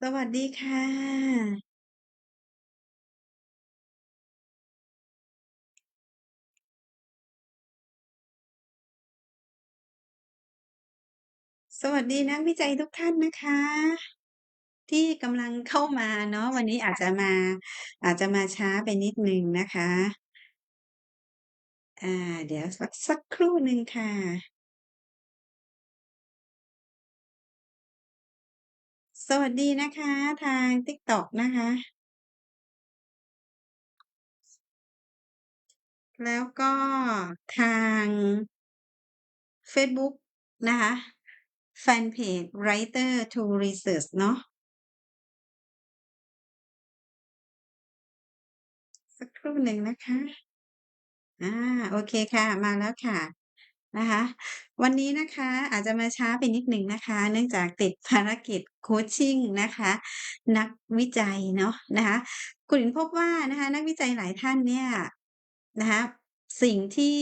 สวัสดีค่ะ สวัสดีนักวิจัยทุกท่านนะคะ ที่กำลังเข้ามาเนาะวันนี้อาจจะมา อาจจะมาช้าไปนิดหนึ่งนะคะ อ่า เดี๋ยวสักสักครู่หนึ่งค่ะ สวัสดีนะคะทาง TikTok นะคะ แล้วก็ทางเฟซบุ๊กนะคะแฟนเพจ Writer to Research เนาะสักครู่หนึ่งนะคะ อ่า โอเคค่ะ มาแล้วค่ะ นะคะ วันนี้นะคะอาจจะมาช้าไปนิดหนึ่งนะคะ เนื่องจากติดภารกิจโคชชิ่งนะคะ นักวิจัยเนาะนะคะ คุณหญิงพบว่านะคะ นักวิจัยหลายท่านเนี่ยนะคะสิ่งที่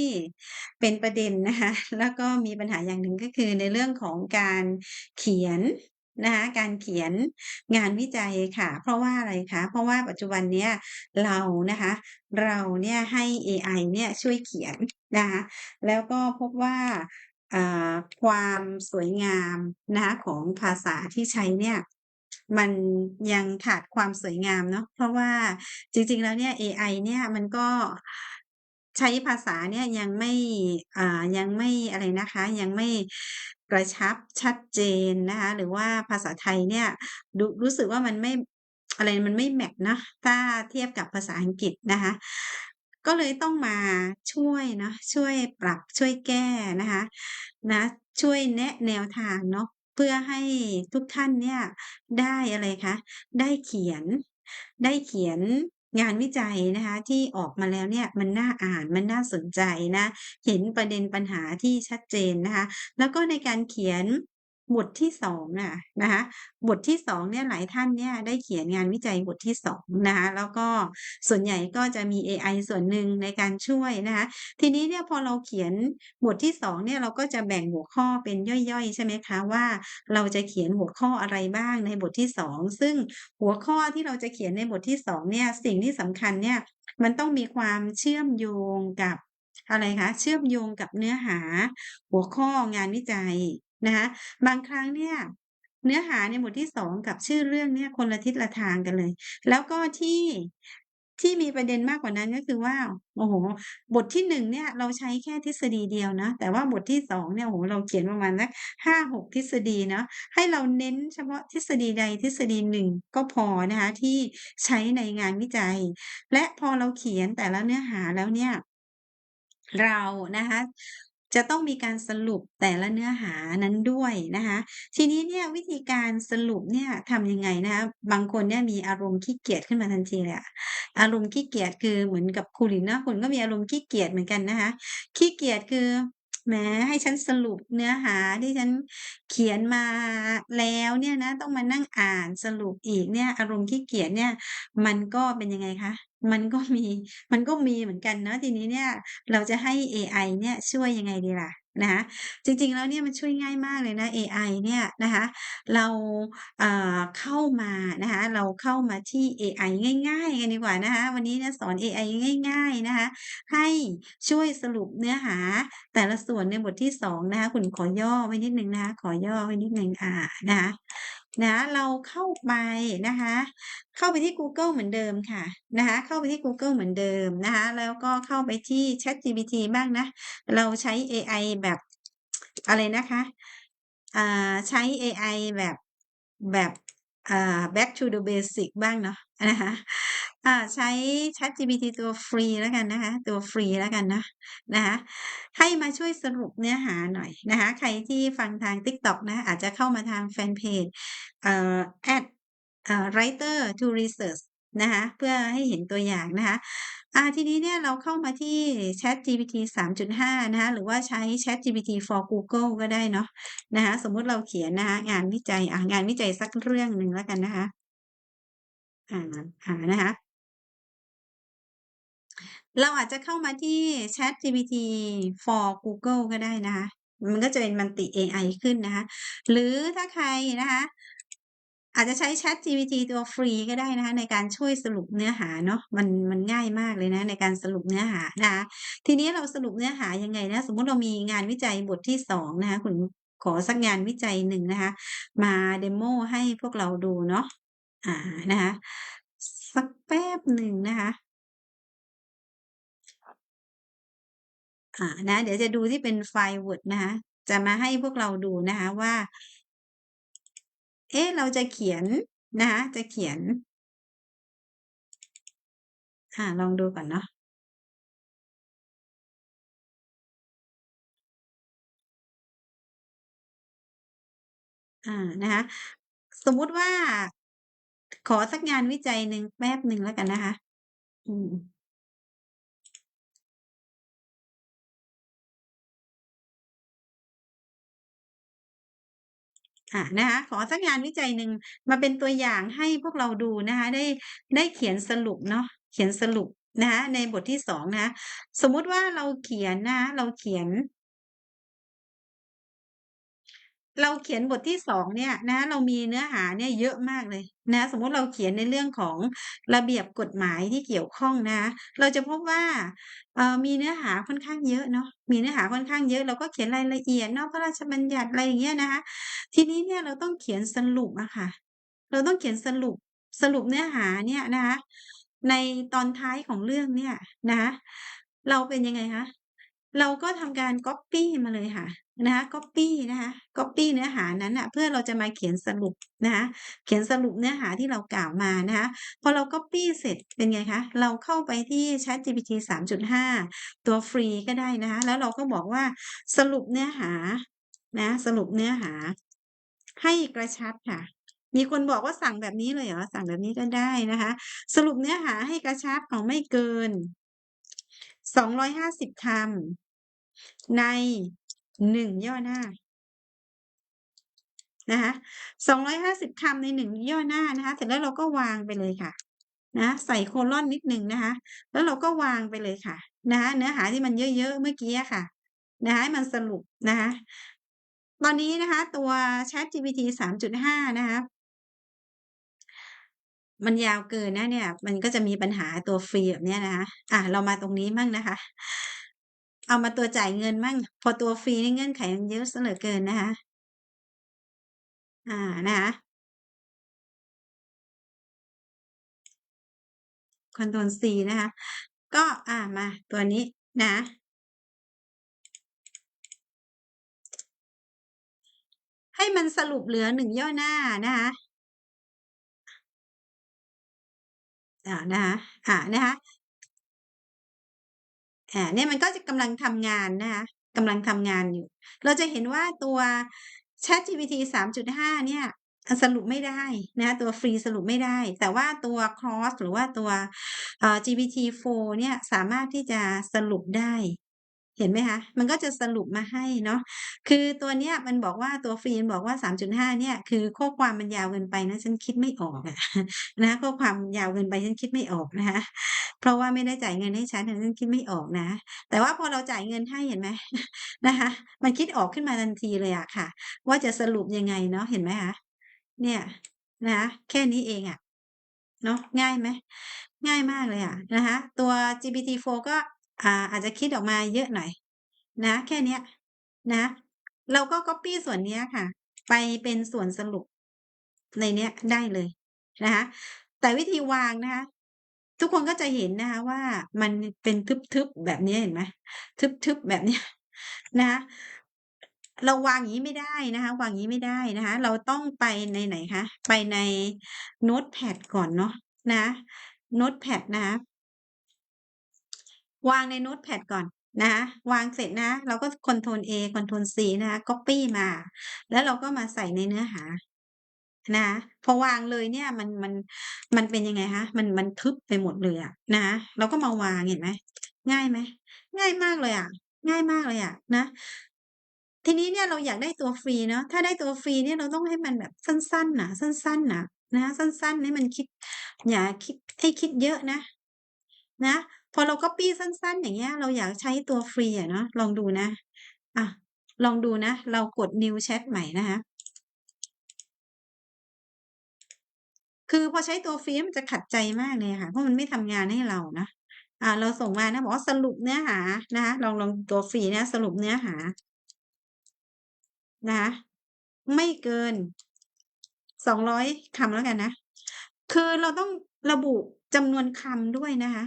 เป็นประเด็นนะคะ แล้วก็มีปัญหาอย่างหนึ่งก็คือในเรื่องของการเขียน นะคะการเขียนงานวิจัยค่ะ เพราะว่าอะไรคะเพราะว่าปัจจุบันเนี้ยเรานะคะเราเนี่ยให้เอไอเนี่ยช่วยเขียนนะคะแล้วก็พบว่าอ่าความสวยงามนะคะของภาษาที่ใช้เนี่ยมันยังขาดความสวยงามเนาะเพราะว่าจริง ๆ แล้วเนี่ยเอไอเนี่ยมันก็ใช้ภาษาเนี่ยยังไม่อ่ายังไม่อะไรนะคะ ยังไม่ กระชับชัดเจนนะคะหรือว่าภาษาไทยเนี่ยดูรู้สึกว่ามันไม่อะไรมันไม่แมตช์เนาะถ้าเทียบกับภาษาอังกฤษนะคะก็เลยต้องมาช่วยเนาะช่วยปรับช่วยแก้นะคะนะช่วยแนะแนวทางเนาะเพื่อให้ทุกท่านเนี่ยได้อะไรคะได้เขียนได้เขียน งานวิจัยนะคะที่ออกมาแล้วเนี่ยมันน่าอ่านมันน่าสนใจนะ เห็นประเด็นปัญหาที่ชัดเจนนะคะ แล้วก็ในการเขียน บทที่2น่ะนะคะบทที่2เนี่ยหลายท่านเนี่ยได้เขียนงานวิจัยบทที่2นะคะแล้วก็ส่วนใหญ่ก็จะมีเอไอส่วนหนึ่งในการช่วยนะคะทีนี้เนี่ยพอเราเขียนบทที่2เนี่ยเราก็จะแบ่งหัวข้อเป็นย่อยๆ ใช่ไหมคะว่า เราจะเขียนหัวข้ออะไรบ้างในบทที่2ซึ่งหัวข้อที่เราจะเขียนในบทที่2เนี่ยสิ่งที่สำคัญเนี่ยมันต้องมีความเชื่อมโยงกับอะไรคะเชื่อมโยงกับเนื้อหาหัวข้องานวิจัย นะคะบางครั้งเนี่ยเนื้อหาในบทที่2กับชื่อเรื่องเนี่ยคนละทิศละทางกันเลย แล้วก็ที่ที่มีประเด็นมากกว่านั้นก็คือว่า โอ้โฮบทที่1เนี่ย เราใช้แค่ทฤษฎีเดียวนะ แต่ว่าบทที่2เนี่ยโอ้โฮเราเขียนประมาณสัก5-6ทฤษฎีเนาะให้เราเน้นเฉพาะทฤษฎีใดทฤษฎีหนึ่งก็พอนะคะที่ใช้ในงานวิจัย และพอเราเขียนแต่ละเนื้อหาแล้วเนี่ย เรานะคะ จะต้องมีการสรุปแต่ละเนื้อหานั้นด้วยนะคะทีนี้เนี่ยวิธีการสรุปเนี่ยทำยังไงนะคะบางคนเนี่ยมีอารมณ์ขี้เกียจขึ้นมาทันทีเลยอะอารมณ์ขี้เกียจคือเหมือนกับคุณหญิงเนาะคุณก็มีอารมณ์ขี้เกียจเหมือนกันนะคะขี้เกียจคือแหมให้ฉันสรุปเนื้อหาที่ฉันเขียนมาแล้วเนี่ยนะต้องมานั่งอ่านสรุปอีกเนี่ยอารมณ์ขี้เกียจเนี่ยมันก็เป็นยังไงคะ มันก็มี มันก็มีเหมือนกันเนาะ ทีนี้เนี่ยเราจะให้เอไอเนี่ยช่วยยังไงดีล่ะ นะคะ จริง ๆ แล้วเนี่ยมันช่วยง่ายมากเลยนะเอไอเนี่ยนะคะ เรา อ่า เข้ามานะคะ เราเข้ามาที่เอไอง่าย ๆ กันดีกว่านะคะ วันนี้เนี่ยสอนเอไอง่าย ๆ นะคะ ให้ช่วยสรุปเนื้อหาแต่ละส่วนในบทที่ 2 นะคะ คุณขอย่อไว้นิดหนึ่งนะคะ ขอย่อไว้นิดหนึ่งอ่านะคะ นะเราเข้าไปนะคะ เข้าไปที่กูเกิลเหมือนเดิมค่ะนะคะเข้าไปที่กูเกิลเหมือนเดิมนะคะแล้วก็เข้าไปที่ ChatGPT บ้างนะ เราใช้เอไอแบบอะไรนะคะอ่าใช้เอไอแบบแบบอ่า back to the basic บ้างเนาะนะคะอ่าใช้ ChatGPT ตัวฟรีแล้วกันนะคะ ตัวฟรีแล้วกันนะนะคะให้มาช่วยสรุปเนื้อหาหน่อยนะคะ ใครที่ฟังทาง TikTok นะอาจจะเข้ามาทางแฟนเพจ เอ่ออ่า Writer to Research นะคะเพื่อให้เห็นตัวอย่างนะคะอ่าทีนี้เนี่ยเราเข้ามาที่ ChatGPT 3.5 นะคะหรือว่าใช้ ChatGPT for Google ก็ได้เนาะนะคะสมมุติเราเขียนนะคะงานวิจัยอ่างานวิจัยสักเรื่องหนึ่งแล้วกันนะคะอ่าหานะคะเราอาจจะเข้ามาที่ ChatGPT for Google ก็ได้นะคะมันก็จะเป็นมันติเอไอขึ้นนะคะ หรือถ้าใครนะคะ อาจจะใช้ ChatGPT ตัวฟรีก็ได้นะคะในการช่วยสรุปเนื้อหาเนาะมันมันง่ายมากเลยนะในการสรุปเนื้อหานะคะทีนี้เราสรุปเนื้อหายังไงนะสมมุติเรามีงานวิจัยบทที่2นะคะคุณขอสักงานวิจัยหนึ่งนะคะ มาเดโมให้พวกเราดูเนาะอ่านะคะสักแป๊บหนึ่งนะคะอ่านะเดี๋ยวจะดูที่เป็นไฟล์ Word นะคะจะมาให้พวกเราดูนะคะว่า อ๊ะ เราจะเขียนนะคะจะเขียน อ่า ลองดูก่อนเนาะ อ่า นะคะ สมมุติว่า ขอสักงานวิจัยหนึ่งแป๊บหนึ่งแล้วกันนะคะ อืม่ะนะคะขอสักงานวิจัยหนึ่งมาเป็นตัวอย่างให้พวกเราดูนะคะได้ได้เขียนสรุปเนาะเขียนสรุปนะคะในบทที่2นะคะสมมุติว่าเราเขียนนะะเราเขียน เราเขียนบทที่2เนี่ยนะคะเรามีเนื้อหาเนี่ยเยอะมากเลยนะสมมุติเราเขียนในเรื่องของระเบียบกฎหมายที่เกี่ยวข้องนะ เราจะพบว่าเอ่อมีเนื้อหาค่อนข้างเยอะเนาะมีเนื้อหาค่อนข้างเยอะเราก็เขียนรายละเอียดนาะพระราชบัญญัติอะไรอย่างเงี้ยนะคะทีนี้เนี่ยเราต้องเขียนสรุปอะค่ะ เราต้องเขียนสรุปสรุปเนื้อหาเนี่ยนะคะในตอนท้ายของเรื่องเนี่ยนะคะเราเป็นยังไงคะ เราก็ทำการก๊อบปี้มาเลยค่ะนะคะก๊อบปี้นะคะก๊อบปี้เนื้อหานั้นนะเพื่อเราจะมาเขียนสรุปนะคะเขียนสรุปเนื้อหาที่เรากล่าวมานะคะพอเราก๊อบปี้เสร็จเป็นไงคะเราเข้าไปที่ ChatGPT 3.5 ตัวฟรีก็ได้นะคะแล้วเราก็บอกว่าสรุปเนื้อหานะสรุปเนื้อหา ให้กระชับค่ะมีคนบอกว่าสั่งแบบนี้เลยเหรอ?สั่งแบบนี้ก็ได้นะคะ สรุปเนื้อหาให้กระชับเอาไม่เกิน 250คำ ใน1ย่อหน้านะคะ250คำใน1ย่อหน้านะคะ เสร็จแล้วเราก็วางไปเลยค่ะ นะ ใส่โคลอนนิดหนึ่งนะคะ แล้วเราก็วางไปเลยค่ะ นะคะเนื้อหาที่มันเยอะๆเมื่อกี้ค่ะ นะคะให้มันสรุปนะคะ ตอนนี้นะคะ ตัว ChatGPT 3.5 นะคะมันยาวเกินนะเนี่ย มันก็จะมีปัญหาตัวฟรีแบบนี้นะคะ อ่าเรามาตรงนี้มั่งนะคะ เอามาตัวจ่ายเงินมั่งพอตัวฟรีนี่เงื่อนไขมันเยอะเหลือเกินนะคะ อ่านะคะคอนโทรล C นะคะ ก็อ่ามาตัวนี้นะให้มันสรุปเหลือ1ย่อหน้านะคะอ่านะคะอ่านะคะ อ่าเนี่ยมันก็จะกำลังทำงานนะคะกำลังทำงานอยู่ เราจะเห็นว่าตัว ChatGPT 3.5 เนี่ยสรุปไม่ได้นะตัวฟรีสรุปไม่ได้ แต่ว่าตัว Claude หรือว่าตัว GPT-4 เนี่ยสามารถที่จะสรุปได้ เห็นไหมคะ?มันก็จะสรุปมาให้เนาะคือตัวเนี้ยมันบอกว่าตัวฟรีนบอกว่า 3.5 เนี่ยคือข้อความมันยาวเกินไปนะ ฉันคิดไม่ออกอะนะข้อความยาวเกินไปฉันคิดไม่ออกนะคะ เพราะว่าไม่ได้จ่ายเงินให้ฉันอะฉันคิดไม่ออกนะ แต่ว่าพอเราจ่ายเงินให้เห็นไหมนะคะ มันคิดออกขึ้นมาทันทีเลยอะค่ะ ว่าจะสรุปยังไงเนาะเห็นไหมคะ?เนี่ยนะคะแค่นี้เองอะเนาะง่ายไหม?ง่ายมากเลยอะนะคะตัว GPT-4 ก็อ่าอาจจะคิดออกมาเยอะหน่อย นะ แค่นี้นะ เราก็ก๊อบปี้ส่วนนี้ค่ะ ไปเป็นส่วนสรุปในเนี้ยได้เลยนะคะแต่วิธีวางนะคะ ทุกคนก็จะเห็นนะคะว่ามันเป็นทึบๆแบบนี้เห็นไหม?ทึบๆแบบนี้นะคะเราวางอย่างงี้ไม่ได้นะคะ วางอย่างงี้ไม่ได้นะคะ เราต้องไปในไหนคะ?ไปในโน้ตแพดก่อนเนาะนะโน้ตแพดนะคะวางในโน้ตแพดก่อนนะคะวางเสร็จนะ เราก็คอนโทรล A คอนโทรล C นะคะก๊อบปี้มา แล้วเราก็มาใส่ในเนื้อหา นะคะพอวางเลยเนี่ยมันมันมันเป็นยังไงคะ?มันมันทึบไปหมดเลยอะนะคะเราก็มาวางเห็นไหม?ง่ายไหม?ง่ายมากเลยอะง่ายมากเลยอะนะ ทีนี้เนี่ยเราอยากได้ตัวฟรีเนาะถ้าได้ตัวฟรีเนี่ยเราต้องให้มันแบบสั้นๆนะสั้นๆนะนะสั้นๆให้มันคิด อย่าคิดให้คิดเยอะนะ นะ พอเราก๊อบปี้สั้น ๆ อย่างเงี้ย เราอยากใช้ตัวฟรีอะเนาะลองดูนะอะลองดูนะ เรากด New Chat ใหม่นะคะ คือพอใช้ตัวฟรีมันจะขัดใจมากเลยค่ะ เพราะมันไม่ทำงานให้เรานะ อ่า เราส่งมานะบอกว่าสรุปเนื้อหานะคะลองลองตัวฟรีนะสรุปเนื้อหา นะคะไม่เกิน200คำแล้วกันนะ คือเราต้องระบุจำนวนคำด้วยนะคะ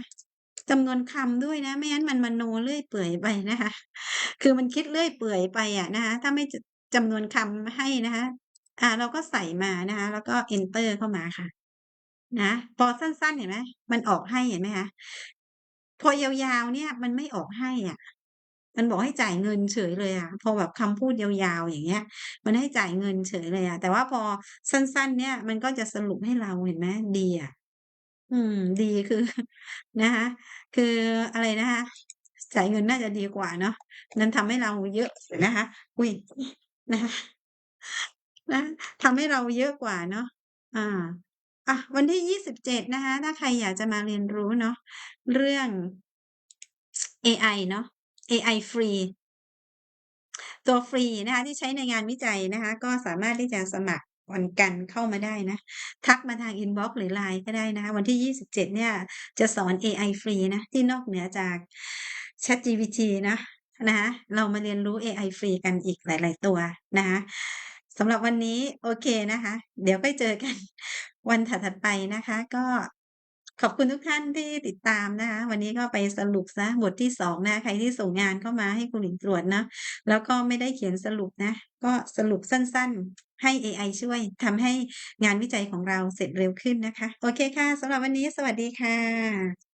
จำนวนคำด้วยนะ ไม่งั้นมันมโนเรื่อยเปื่อยไปนะคะ คือมันคิดเรื่อยเปื่อยไปอะนะคะถ้าไม่จจำนวนคำให้นะคะ อ่าเราก็ใส่มานะคะ แล้วก็ enter เข้ามาค่ะ นะพอสั้นๆเห็นไหมมันออกให้เห็นไหมคะพอยาวๆเนี่ย มันไม่ออกให้อะ มันบอกให้จ่ายเงินเฉยเลยอะ พอแบบคำพูดยาวๆอย่างเงี้ย มันให้จ่ายเงินเฉยเลยอะ แต่ว่าพอสั้น ๆ เนี่ย มันก็จะสรุปให้เราเห็นไหมดีอะอืม ดีคือนะคะ คืออะไรนะคะจ่ายเงินน่าจะดีกว่าเนาะมันทำให้เราเยอะนะคะอุ๊ยนะคะ นะทำให้เราเยอะกว่าเนาะอาอะวันที่ 27 นะคะ ถ้าใครอยากจะมาเรียนรู้เนาะเรื่องเอไอเนาะเอไอฟรีตัวฟรีนะคะที่ใช้ในงานวิจัยนะคะ ก็สามารถที่จะสมัครวันกันเข้ามาได้นะ ทักมาทางอินบ็อกซ์หรือ LINE ก็ได้นะคะ วันที่ 27 เนี่ย จะสอนเอไอฟรีนะ ที่นอกเหนือจาก ChatGPT นะนะคะเรามาเรียนรู้เอไอฟรีกันอีกหลาย ๆ ตัวนะคะ สำหรับวันนี้โอเคนะคะ เดี๋ยวค่อยเจอกันวันถัดๆไปนะคะ ก็ขอบคุณทุกท่านที่ติดตามนะคะ วันนี้ก็ไปสรุปเสียบทที่2นะคะใครที่ส่งงานเข้ามาให้คุณหญิงตรวจเนาะแล้วก็ไม่ได้เขียนสรุปนะ ก็สรุปสั้นๆ ให้เอไอช่วยทำให้งานวิจัยของเราเสร็จเร็วขึ้นนะคะ โอเคค่ะสำหรับวันนี้สวัสดีค่ะ